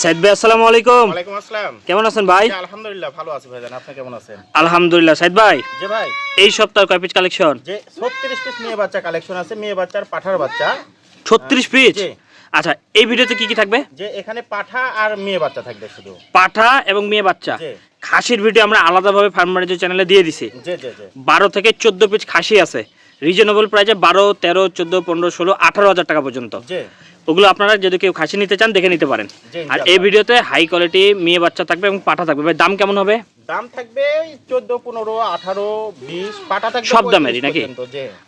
সাইদ ভাই আসসালামু আলাইকুম। ওয়ালাইকুম আসসালাম। কেমন আছেন ভাই? জি, আলহামদুলিল্লাহ ভালো আছি ভাইজান। আপনি কেমন আছেন? আলহামদুলিল্লাহ সাইদ ভাই। যে ভাই। এই সপ্তাহ কয় পিস কালেকশন? যে 36 পিস মেয়ে বাচ্চা কালেকশন আছে মেয়ে বাচ্চার পাঠার বাচ্চা। পিস? আচ্ছা এই ভিডিওতে কি কি থাকবে? যে এখানে পাঠা আর মেয়ে বাচ্চা থাকবে শুধু। পাঠা এবং মেয়ে বাচ্চা। খাসির ভিডিও আমরা আলাদাভাবে ফার্ম ম্যানেজার চ্যানেলে দিয়ে দিছি। জি জি জি। বারো থেকে চোদ্দ পিস খাসি আছে। রিজনেবল প্রাইসে বারো তেরো চোদ্দ পনেরো ষোলো আঠারো হাজার টাকা পর্যন্ত। ওগুলো আপনারা যদি কেউ খাসি নিতে চান দেখে নিতে পারেন। আর। এই ভিডিওতে হাই কোয়ালিটি মেয়ে বাচ্চা থাকবে এবং পাঠা থাকবে। দাম কেমন হবে? দাম থাকবে 14 15 18 20 পাঠা থাকবে সব 35 দামেরই নাকি?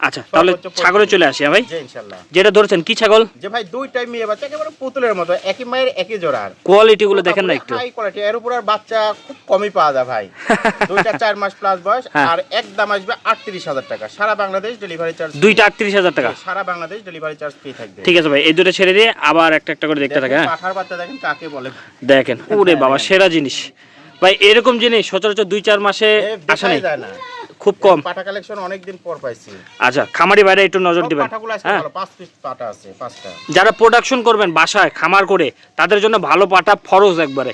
আচ্ছা তাহলে ছাগলে চলে আসি হ্যাঁ ভাই? জি ইনশাআল্লাহ যেটা ধরেছেন কি ছাগল? যে ভাই দুইটাই মেয়ে বাচ্চা একেবারে পুতুলের মতো একই মায়ের একই জোড়ার। কোয়ালিটি গুলো দেখেন না একটু। হাই কোয়ালিটি এর উপর আর বাচ্চা খুব কমই পাওয়া যায় ভাই। দুইটা চার মাস প্লাস বয়স হ্যাঁ। আর এক দাম আসবে আটত্রিশ হাজার টাকা। সারা বাংলাদেশ ডেলিভারি চার্জ দুইটা আটত্রিশ হাজার টাকা? সারা বাংলাদেশ ডেলিভারি চার্জ ফ্রি থাকবে। ঠিক আছে ভাই এই দুটো ছেড়ে দিয়ে আবার একটা একটা করে দেখতে থাকে হ্যাঁ? পাঠার বাচ্চা দেখেন কাকে বলে। দেখেন ওরে বাবা সেরা জিনিস। ভাই এরকম জিনিস সচরাচর দুই চার মাসে আসা নেই। না। খুব কম। পাঠা কালেকশন অনেকদিন পর পাইছি। আচ্ছা খামারি বাইরে একটু নজর দিবেন। হ্যাঁ। পাঁচ পিস পাঠা আছে পাঁচটা। যারা প্রোডাকশন করবেন বাসায় খামার করে তাদের জন্য ভালো পাটা ফরজ একবারে।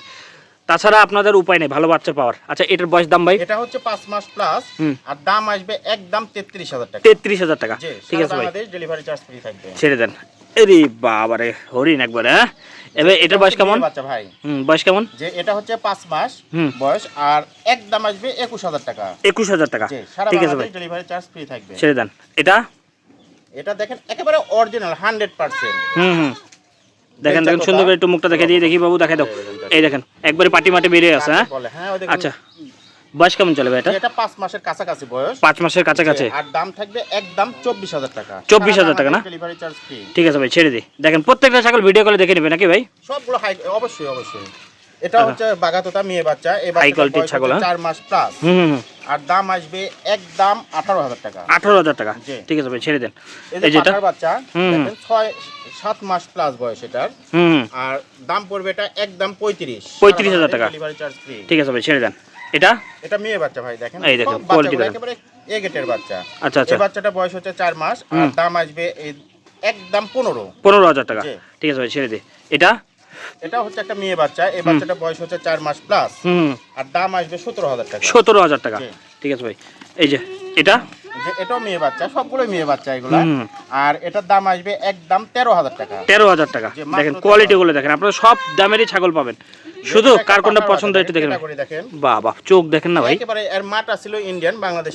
তাছাড়া আপনাদের উপায় নেই ভালো বাচ্চা পাওয়ার। আচ্ছা এটার বয়স দাম ভাই? এটা হচ্ছে পাঁচ মাস প্লাস আর দাম আসবে একদম তেত্রিশ হাজার টাকা। তেত্রিশ হাজার টাকা। ঠিক আছে ভাই। ডেলিভারি চার্জ ফ্রি থাকবে। ছেড়ে দেন। এরে বাবারে হরিণ একবারে হ্যাঁ? এবার এটার বয়স কেমন? বাচ্চা ভাই। হুম বয়স কেমন? যে এটা হচ্ছে মাস বয়স আর এক দাম আসবে একুশ হাজার টাকা। একুশ হাজার টাকা। ঠিক আছে ভাই। ডেলিভারি চার্জ ফ্রি থাকবে। ছেড়ে দেন। এটা? এটা দেখেন একেবারে অরিজিনাল হান্ড্রেড পার্সেন্ট হুম হুম। দেখেন দেখেন সুন্দর করে একটু মুখটা দেখে দিয়ে দেখি বাবু দেখে দাও। এই দেখেন একবারে পাটি মাটি বেরিয়ে আছে হ্যাঁ? হ্যাঁ আচ্ছা। বয়স কেমন চলে ভাই এটা? এটা পাঁচ মাসের কাছাকাছি বয়স। পাঁচ মাসের কাছাকাছি? আর দাম থাকবে একদম চব্বিশ হাজার টাকা। 24,000 টাকা না? ডেলিভারি চার্জ ফ্রি ঠিক আছে ভাই ছেড়ে দিই। দেখেন প্রত্যেকটা ছাগল ভিডিও কলে দেখে নেবে নাকি ভাই? সবগুলো হাই অবশ্যই অবশ্যই। এটা হচ্ছে বাগাতোতা মেয়ে বাচ্চা। এই quality বাচ্চাটার ছাগল, হ্যাঁ? চার মাস প্লাস হুম আর দাম আসবে একদম আঠারো হাজার টাকা। আঠারো হাজার টাকা? জি। ঠিক আছে ভাই ছেড়ে দেন। এই যে যেটা? বাচ্চা দেখেন ছয় সাত মাস প্লাস বয়স এটার। আর দাম পড়বে এটা একদম পঁয়ত্রিশ। 35,000 টাকা। ডেলিভারি চার্জ ফ্রি ঠিক আছে ভাই ছেড়ে দেন। এটা? এটা মেয়ে বাচ্চা ভাই দেখেন। এই দেখেন, দেখেন। একেবারে এ গেটের বাচ্চা। আচ্ছা আচ্ছা। এই বাচ্চাটা বয়স হচ্ছে চার মাস আর দাম আসবে একদম পনেরো। পনেরো হাজার টাকা। ঠিক আছে ভাই ছেড়ে দিই এটা? এটা হচ্ছে একটা মেয়ে বাচ্চা এই বাচ্চাটা বয়স হচ্ছে চার মাস প্লাস আর দাম আসবে সতেরো হাজার টাকা। সতেরো হাজার টাকা। ঠিক আছে ভাই। এই যে এটা? যে এটাও মেয়ে বাচ্চা সবগুলোই মেয়ে বাচ্চা এগুলা। আর এটার দাম আসবে একদম তেরো হাজার টাকা। তেরো হাজার টাকা। দেখেন 13,000 কোয়ালিটি গুলো দেখেন। আপনারা সব দামেরই ছাগল পাবেন। শুধু কার কোনটা পছন্দ একটু দেখেন বাহ বাহ চোখ দেখেন না ভাই। একেবারে এর মাটা ছিল ইন্ডিয়ান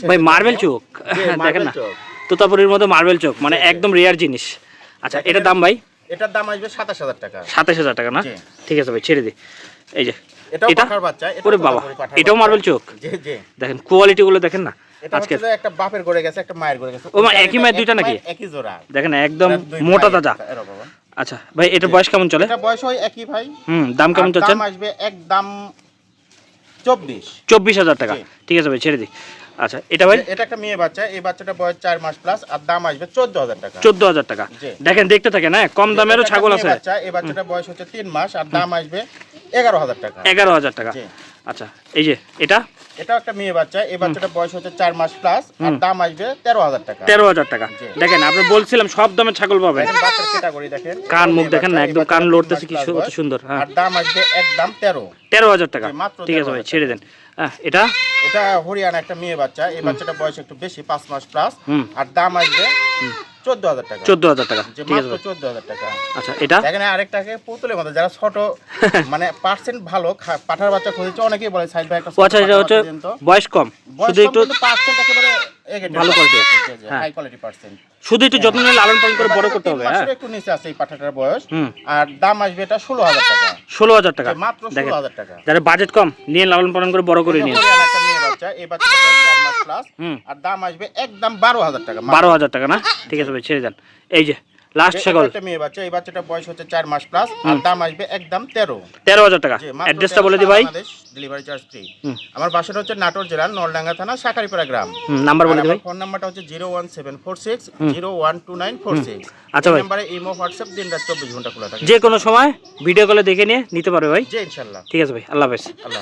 ভাই মার্বেল চোখ। দেখেন না। চোখ। তোতাপুরির মতো মার্বেল চোখ মানে একদম রেয়ার জিনিস। আচ্ছা এটার দাম ভাই? এটার দাম আসবে সাতাশ হাজার টাকা। সাতাশ হাজার টাকা না? ঠিক আছে ভাই ছেড়ে দিই এই যে এটা? বাচ্চা ওরে বাবা এটাও মার্বেল চোখ? দেখেন কোয়ালিটি গুলো দেখেন না? আজকে একটা বাপের গড়ে গেছে একটা মায়ের গড়ে গেছে। ও মা, একই মায়ের দুইটা নাকি? একই জোড়া। দেখেন একদম মোটা তাজা। এরা বাবা। আচ্ছা ভাই এটার বয়স কেমন চলে? এটা বয়স হয় একই ভাই। হুম দাম কেমন আর চলছেন দাম আসবে একদম চব্বিশ। চব্বিশ হাজার টাকা। ঠিক আছে ভাই ছেড়ে দিই। আচ্ছা এটা ভাই? এটা একটা মেয়ে বাচ্চা এই বাচ্চাটা বয়স চার মাস প্লাস আর দাম আসবে চোদ্দ হাজার টাকা। চোদ্দ হাজার টাকা। দেখেন দেখতে থাকেন হ্যাঁ কম দামেরও ছাগল আছে। বাচ্চা, এই বাচ্চাটা বয়স হচ্ছে তিন মাস আর দাম আসবে এগারো হাজার টাকা। এগারো হাজার টাকা। আচ্ছা এই যে এটা? এটা একটা মেয়ে বাচ্চা এই বাচ্চাটা বয়স হচ্ছে চার মাস প্লাস আর দাম আসবে তেরো হাজার টাকা। তেরো হাজার টাকা। দেখেন আপনি বলছিলাম সব দামের ছাগল পাবেন। ক্যাটাগরি দেখেন। কান মুখ দেখেন না একদম কান লড়তেছে কি সুন্দর হ্যাঁ। আর দাম আসবে একদম তেরো। তেরো হাজার টাকা। ঠিক আছে ভাই ছেড়ে দেন। এটা? এটা হরিয়ানা একটা মেয়ে বাচ্চা এই বাচ্চাটা বয়স একটু বেশি পাঁচ মাস প্লাস আর দাম আসবে চোদ্দ হাজার টাকা। চোদ্দ হাজার টাকা। ঠিক আছে। চোদ্দ হাজার টাকা। আচ্ছা এটা? এখানে আরেকটাকে পুতুলের মতো যারা ছোট মানে পার্সেন্ট ভালো পাঠার বাচ্চা খুঁজেছে অনেকেই বলে সাইড ভাই আচ্ছা এটা হচ্ছে বয়স কম। শুধু একটু পার্সেন্ট একেবারে ভালো quality। হাই কোয়ালিটি পার্সেন্ট শুধু একটু যত্ন নিয়ে লালন পালন করে বড় করতে হবে হ্যাঁ। একটু নিচে আছে এই পাঠাটার বয়স। আর দাম আসবে এটা ষোলো হাজার টাকা। ষোলো হাজার টাকা। মাত্র ষোলো হাজার টাকা। যারা বাজেট কম নিয়ে লালন পালন করে বড় করে এই বাচ্চা এই বাচ্চাটা চার মাস প্লাস আর দাম আসবে একদম বারো হাজার টাকা বারো হাজার টাকা না? ঠিক আছে ভাই ছেড়ে দেন। এই যে লাস্ট ছাগল। একটা মেয়ে বাচ্চা এই বাচ্চাটা বয়স হচ্ছে চার মাস প্লাস আর দাম আসবে একদম টাকা। অ্যাড্রেসটা বলে দিই ভাই। ডেলিভারি চার্জ ফ্রি আমার বাসাটা হচ্ছে নাটোর জেলার নলডাঙ্গা থানা সাকারিপাড়া গ্রাম। হুম, নাম্বার বলে দিই ভাই। ফোন নাম্বারটা হচ্ছে zero one seven four six zero one two nine four six আচ্ছা ভাই। নাম্বারে ইমো হোয়াটসঅ্যাপ দিন রাত চব্বিশ ঘণ্টা খোলা থাকে। যে কোনো সময় ভিডিও কলে দেখে নিয়ে নিতে পারবে ভাই। জি ঠিক আছে ভাই আল্লাহ হাফেজ। আল্লাহ